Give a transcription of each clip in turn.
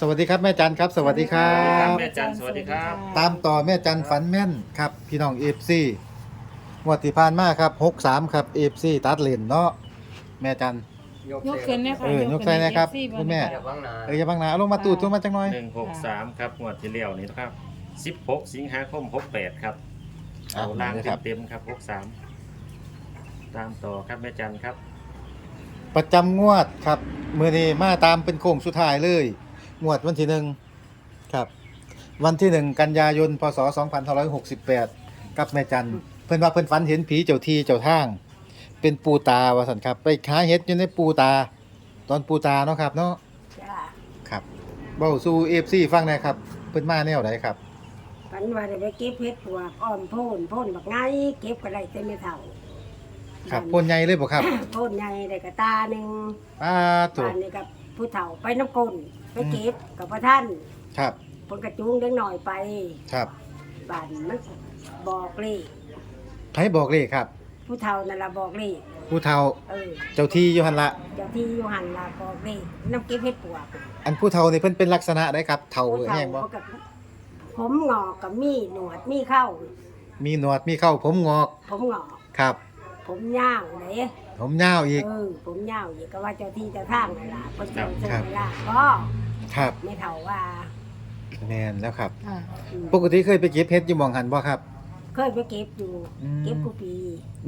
สวัสดีครับแม่จันครับ สวัสดีครัสวัสดีครับ บ แม่จันสวัสดีครับ ตามต่อแม่จันฝันแม่นครับ พี่น้องเอฟซีงวดที่ผ่านมาครับหกสามครับเอฟซีตัดเลนเนาะแม่จัน ยกยกขึ้นเนี่ยค่ะเออยกใส่นะครับขึ้คุณแม่ อย่าบังหนาเอออย่าบังหนาเอาลงมาตูดตัวมาจังหน่อยหนึ่งหกสามครับงวดที่แล้วนี่นะครับสิบหกสิงหาคมหกแปดครับอะเอาล่างนี่ครับ เต็มๆครับหกสามตามต่อครับแม่จันครับ ประจำงวดครับ มือนี้มาตามเป็นโค้งสุดท้ายเลย งวดวันที่หนึ่งครับ วันที่หนึ่งกันยายนพศ2568 กับแม่จันเพิ่นว่าเพิ่นฝันเห็นผีเจ้าที่เจ้าทาง เป็นปูตาว่าสันครับไปหาเห็ดอยู่ในปูตา ตอนปูตาเนาะครับ เนาะจ้าครับเบ้าสู่ FC ฟังหนะครับ เพิ่นมาแนวไหนครับ ฝันว่าได้ไปเก็บเห็ดปวกอ้อมโพนโพนบักไงเก็บก็ได้เต็มไม่เท่าครับพ่นใหญ่เลยบ่ครับ โพนใหญ่ได้กระตาหนึ่งอ้าถูบ้ากนนี่กับผู้เฒ่าไปน้ำกลน ไปเก็บกับพระท่านครับเพิ่นกระจุงเด็กหน่อยไปครับบ้านมันบอกเลขไผบอกเลขครับ ผู้เฒ่านั่นละบอกเลขผู้เฒ่าเออเจ้าที่อยู่หั่นละเจ้าที่อยู่หันละบอกเลขน้ำเก็บเห็ดปวกอันผู้เฒ่านี่เพิ่นเป็นลักษณะใดครับเฒ่าผู้เฒ่าแห้งบ่เขากับผมงอกกับมีหนวดมีเข้า มีหนวดมีเข้าผมงอกผมงอกครับ ผมยาวเลยผมยาวอีก เออผมยาวอีกก็ว่าเจ้าที่เจ้าทางนั่นล่ะเพิ่นครัเจ้าบเจ้าล่ะก็ ครับไม่เท่าว่าแม่นแล้วครับค่ะอืมปกติเคยไปเก็บเห็ดอยู่หม่องหันบ่ครับ เคยไปเก็บอยู่ อืม เก็บกูปี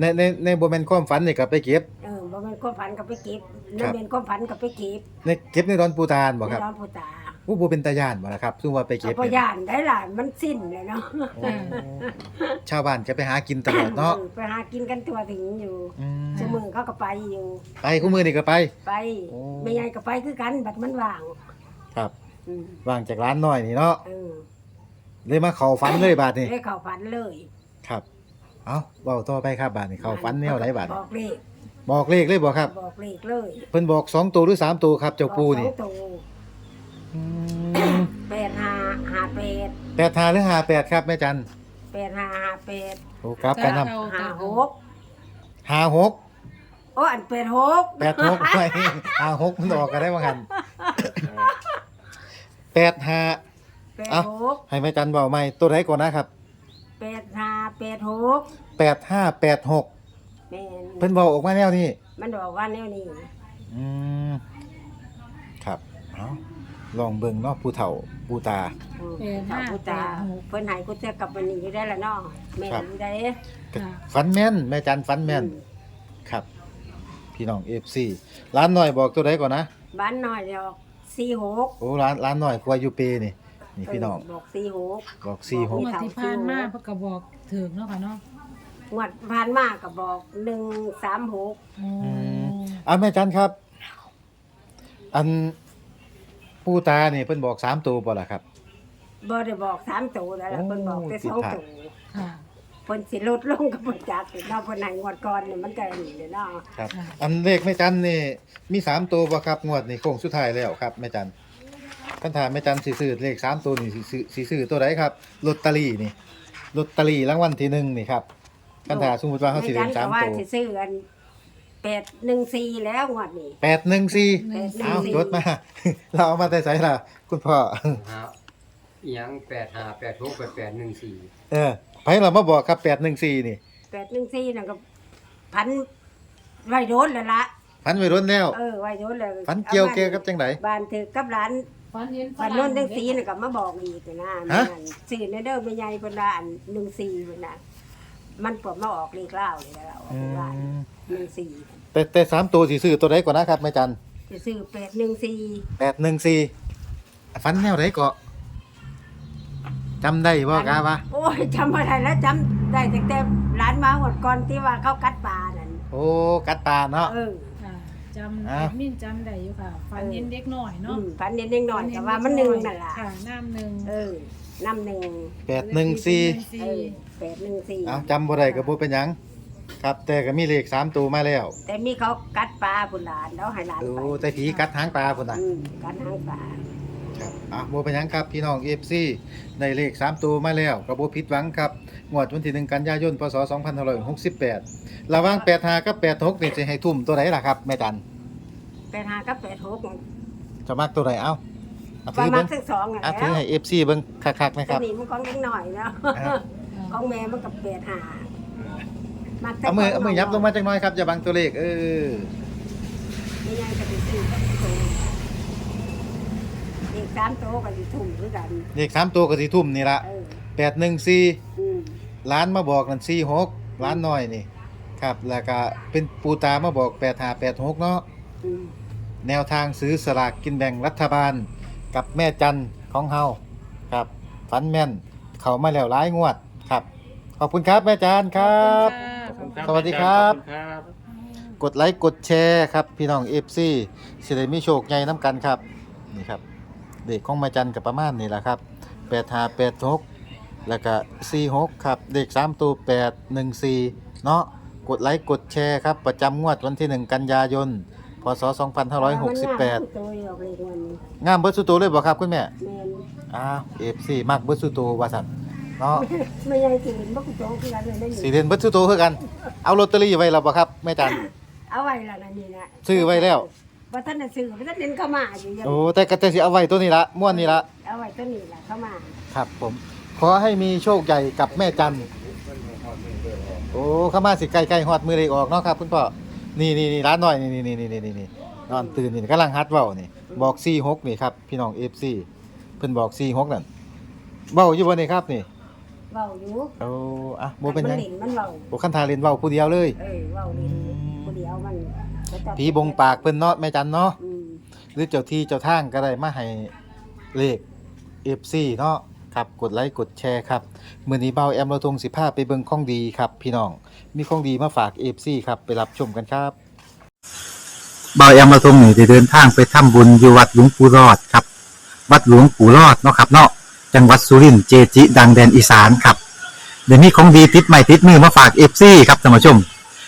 ในในในบ่แม่นความฝันนี่ก็ไปเก็บ เออบ่แม่นความฝันก็ไปเก็บครันั่บนเป็นความฝันก็ไปเก็บในเก็บในดอนปูตานบ่ครับในร้อนผู้ตาผู้บ่เป็นตาย่านบ่ล่ะครับซึ่งว่าไปเก็บบ่ย่านได้ล่ะมันสิ้นเลยเนาะโอ้ชาวบ้านจะไปหากินตลอดเนาะออไปหากินกันตัวถึงอยู่อืมชั่วโมงเขาก็ไปอยู่ ไปคู่มือนี่ก็ไป ไปโอ้ ไม่ใหญ่ก็ไปคือกันบัดมันว่างครับ อืมว่างจากร้านน้อยนี่เนาะเออเลยมาเข้าฝันเลยบาดนี้ได้เข้าฝันเลยครับ เอาเว้าต่อไปครับบาดนี้เข้าฝันแนวไหนบาดบนี้อกเลขบอกเลขเลยบ่ครับ บอกเลขเลยเพิ่นบอกสองตัวหรือสามตัวครับเจ้าปูนี่บอกสองตัวอืมแปดห้าห้าแปดแปดห้าหรือห้าแปดครับแม่จันแปดห้าห้าแปดโอ้ครับกันนำเอาห้าหกห้าหกโอ้อันแปดหกแปดหกไปห้าหกมันออกกันได้บ้างกัน แปดห้าแปดเอ้าหกให้แม่จันบอกใหม่ตัวไหนก่อนนะครับแปดห้าแปดหกแปดห้าแปดหกแม่นเพิ่นบอกออกมาแนวนี้มันบอกว่าแนวนี้อืมครับเอาลองเบิ่งเนาะผู้เฒ่าผู้ตา อืมแปดห้าผู้แปตาดหก เพิ่นให้กูจะกลับวันนี้อยู่ได้ละเนาะแม่นครับอยู่ได้ค่ะ ฟันแม่นแม่จันฟันแม่นอืครับ พี่น้อง FC ร้านหน่อยบอกตัวไหนก่อนนะบ้านน้อยเดียว สี่หกโอ้ร้านร้านหน่อยครัวยูเปนี่นี่พี่น้องบอกสี่หกบอกสี่หงกวดที่ผ่านมาเพิ่นก็บอกถึงเนาะค่ะเนาะงวดผ่านมาก็บอกหนึ่งสามหกโอ้อะแม่จันครับ อันปูตานี่เพิ่นบอกสามตัวบ่ล่ะครับ บ่ได้บอกสามตัวแล้วล่ะโอ้เพิ่นบอกแต่ผิดสองพลาดตัวค่ะ เพิ่นสิลดลงกับบ่จักเนาะเพิ่นให้งวดก่อนนี่มันก็นี่เด้อเนาะครับค่ะอันเลขแม่จันนี่มีสามตัวบ่ครับงวดนี่โค้งสุดท้ายแล้วครับแม่จันคันถามแม่จันสิซื้อเลขสามตัวนี่สิซื้อสิซื้อตัวไหนครับลอตเตอรี่นี่ลอตเตอรี่รางวัลที่หนึ่งนี่ครับคันถามสมมุติว่าเขาสิเล่นสามแจันก็ตัวว่าสิซื้ออัน814แล้วงวดนี้ แปดหนึ่งสี่หนึ่งเอาสี่จดมา เราเอามาแต่ใส่ล่ะคุณพ่อ หาอิหยังแปดห้าแปดหกแปดแปดหนึ่งสี่เออ ไผเรามาบอกครับแปดหนึ่งสี่นี่814นั่นก็พันไว้โดนแล้วล่ะพันไว้ร้นแล้ว เออไว้โดนแล้วพันเกี่ยวเกี่ยวกับจังไดบ้านถือกับร้านฝันเห็นฝบ้านรั่โน้งนจังสีน่ะก็มาบอกอีกนะฮะแม่นซื้อในเด้อแม่ใหญ่เพิ่นว่าอัน14เพิ่นน่ะมันปวดมาออกเลขเล่านี่แล้วอืว่าม14แต่แต่สามตัวสีซื้อตัวไหนก่อนนะครับแม่จันจะซื้อ814แปดหนึ่งสี่ฟันแนวไหนเกาะ จำได้บ่กาวะโอ้ยจำอะไรแล้วจำได้ตั้งแต่ร้านมาหมดก่อนที่ว่าเขากัดปลานั่นโอ้กัดตาเนาะ เออ ค่ะจำอ้าวแอดมินจำได้อยู่ค่ะฝันเห็นเด็กหน่อยอืเนาะมพันนิดนิดหน่อยแต่ว่ามันหนึ่งนั่นล่ะ ค่ะน้ำหนึ่งเออน้ำหนึ่งแปดหนึ่งสี่เออแปดหนึ่งสี่เอาจำบ่ได้ก็บ่เป็นหยัง ครับแต่ก็มีเลขสามตัวมาแล้วแต่มีเขากัดปลาบุญหลานแล้วให้หลานโอ้ไปแต่ผีกัดหางปลาพุ่นน่ะอืมกัดหางปลา ครับอะโบเป็นหยังครับพี่น้อง FC ในเลข 3 ตัวมาแล้วกระโบผิดหวังครับงวดวันที่1กันยายนพศ2568ระหว่าง85กับ86นี่สิให้ทุ่มตัวไหนล่ะครับแม่จันแปดห้ากับแปดหกจะมักตัวไหนเอ้าเอาปถืระอมาเบิ่ณงสักสองอะอะแล้ถือวให้ FC เบิ่งคักๆนะคตัรัวบนี้มันของเล็กหน่อยเนาะครับของแม่มันกับแปดหามักแต่เอามือขงเอามือยับลงมาจังน้อยครับอย่าบังตัวเลขเออนี่ไงก็ไปซื้อเด็กสามโตก็สิทุ่มด้วยกัน เลขสามตัวก็สิทุ่มนี่ละเออ814อืมล้านมาบอกนั่น46ล้านน้อยนี่ ครับ แล้วก็เป็นปูตามาบอก8586เนาะ อืมแนวทางซื้อสลากกินแบ่งรัฐบาล กับแม่จันของเฮาครับฟันแม่น เขามาแล้วหลายงวดครับ ขอบคุณครับแม่จันครับ ขอบคุณครับสวัสดีครับ ขอณครับ กดไลค์กดแชร์ครับ พี่น้อง FC สิได้มีโชคใหญ่น้ำกันครับ นี่ครับ เด็กของแม่จันกับประมาณนี่แหละครับ8586แล้วก็46ครับเด็ก3ตัว814เนาะกดไลค์กดแชร์ครับ ประจำงวดวันที่1กันยายนพศ2568มันง่ายมันโตยออกเลยวันนี้งามเบิร์สุโตเลยบ่ครับคุณแม่แม่นอ้าวเอฟซีมักเบิร์สุโตว่าสันเนาะไม่ใหญ่สิเห็นบ่กูโตคือกันเลยได้สีนี่เรียนเบิร์สุโตคือกัน เอาลอตเตอรี่ไว้แล้วบ่ครับแม่จันเอาไว้ละนั่นนี่นะซื้อไว้แล้ว บ่ทันได้ซื้อบ่ทันเห็นเข้ามาอยู่ยังโอ้แต่ก็แต่สิเอาไว้ตัวนี้ละม่วนนี้ละเอาไว้ตัวนี้ล่ะเข้ามาครับ ผม ขอให้มีโชคใหญ่กับแม่จันโอ้เข้ามาสิใกล้ๆฮอดมือเลยออกเนาะครับ คุณพ่อนี่นี่นี่ร้านหน่อยนี่นี่นี่นี่นี่นี่นอนตื่นนี่กำลังฮัดเว้านี่บอก46นี่ครับพี่น้อง FC เพิ่นบอก46นั่นเว้าอยู่บ่นี่ครับนี่เว้าอยู่โอ้อะบ่เป็นหยังมัล่มันเว้าบ่คันทาเล่นเว้าผู้เดียวเลย เออเว้าเล่นผู้เดียวมันก็จะ ผีบงปากเพิ่นเนาะแม่จันเนาะอืมหรือเจ้าที่เจ้าทางก็ได้มาให้เลข FC เนาะครับกดไลค์กดแชร์ครับมื้อนี้เบาแอมเราทง15ไปเบิ่งของดีครับ พี่น้องมีของดีมาฝาก FC ครับไปรับชมกันครับ เบาแอมเราทงนี่ได้เดินทางไปทำบุญอยู่วัดหลวงปู่รอดครับ วัดหลวงปู่รอดเนาะครับเนาะจังหวัดสุรินทร์เจจิ ดังแดนอีสานครับ เดี๋ยวนี้ของดีติดใหม่ติดมือมาฝาก FC ครับท่านผู้ชม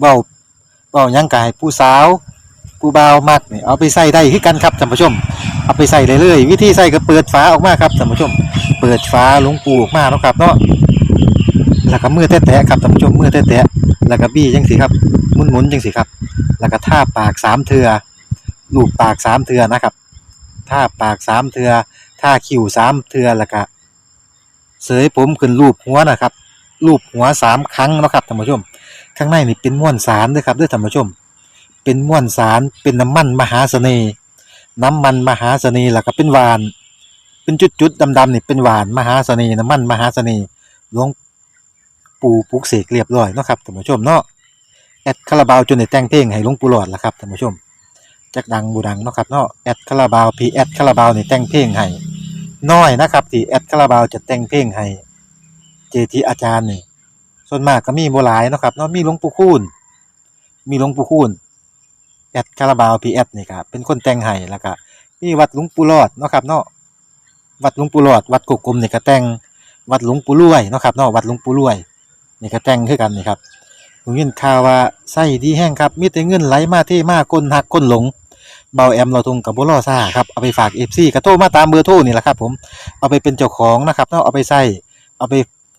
เว้าเว้าหยังกายผู้สาว ผู้บ่าวมักนี่เอาไปใส่ได้คือกันครับท่านผู้ชม เอาไปใส่เลยเลยวิธีใส่ก็เปิดฝาออกมาครับท่านผู้ชม เปิดฝาหลวงปูออกมาเนาะครับเนาะแล้วก็มือแตะๆครับท่านผู้ชมมือแตะๆแล้วก็บี้จังสิครับหมุนๆจังสิครับ แล้วก็ท่าปากสามเทือลูบปากสามเทือนะครับท่าปากสามเทือท่าคิ้วสามเทือแล้วก็เสยผมขึ้นรูปหัวนะครับรูปหัวสามครั้งนะครับท่านผู้ชม ข้างในนี่เป็นม้วนสารด้วยครับด้วยท่านผู้ชม เป็นม้วนสารเป็นน้ำมันมหาเสน่ห์น้ำมันมหาเสน่ห์แล้วก็เป็นหวาน เป็นจุดๆดำๆนี่เป็นหวานมหาเสน่ห์น้ำมันมหาเสน่ห์หลวงปู่ปลุกเสกเรียบร้อยเนาะครับท่านผู้ชมเนาะแอดคาราบาวจนได้แต่งเพลงให้หลวงปู่หลอดล่ะครับท่านผู้ชมจักดังบูดังเนาะครับเนาะแอดคาราบาวพีแอดคาราบาวนี่แต่งเพลงให้น้อยนะครับที่แอดคาราบาวจะแต่งเพลงให้เจทีอาจารย์นี่ ส่วนมากก็มีโบหลายเนาะครับเนาะมีหลวงปู่คูณมีหลวงปู่คูณแอดคาราบาวพีแอดนี่ครับเป็นคนแต่งให้แล้วก็มีวัดหลวงปู่รอดเนาะครับเนาะวัดหลวงปู่รอด วัดกกกลมนี่ก็แต่งวัดหลวงปู่รวยเนาะครับเนาะวัดหลวงปู่รวยนี่ก็แต่งคือกันนี่ครับผมยินข่าวว่าไส้ดีแห้งครับมีแต่เงินไหลมาเทมาก้นหักก้นหลงเบาแอมเราทงกับบุรอซ่าครับเอาไปฝากเอฟซีกระโทรมาตามเบอร์โทรนี่แหละครับผมเอาไปเป็นเจ้าของนะครับเนาะเอาไปใส่เอาไป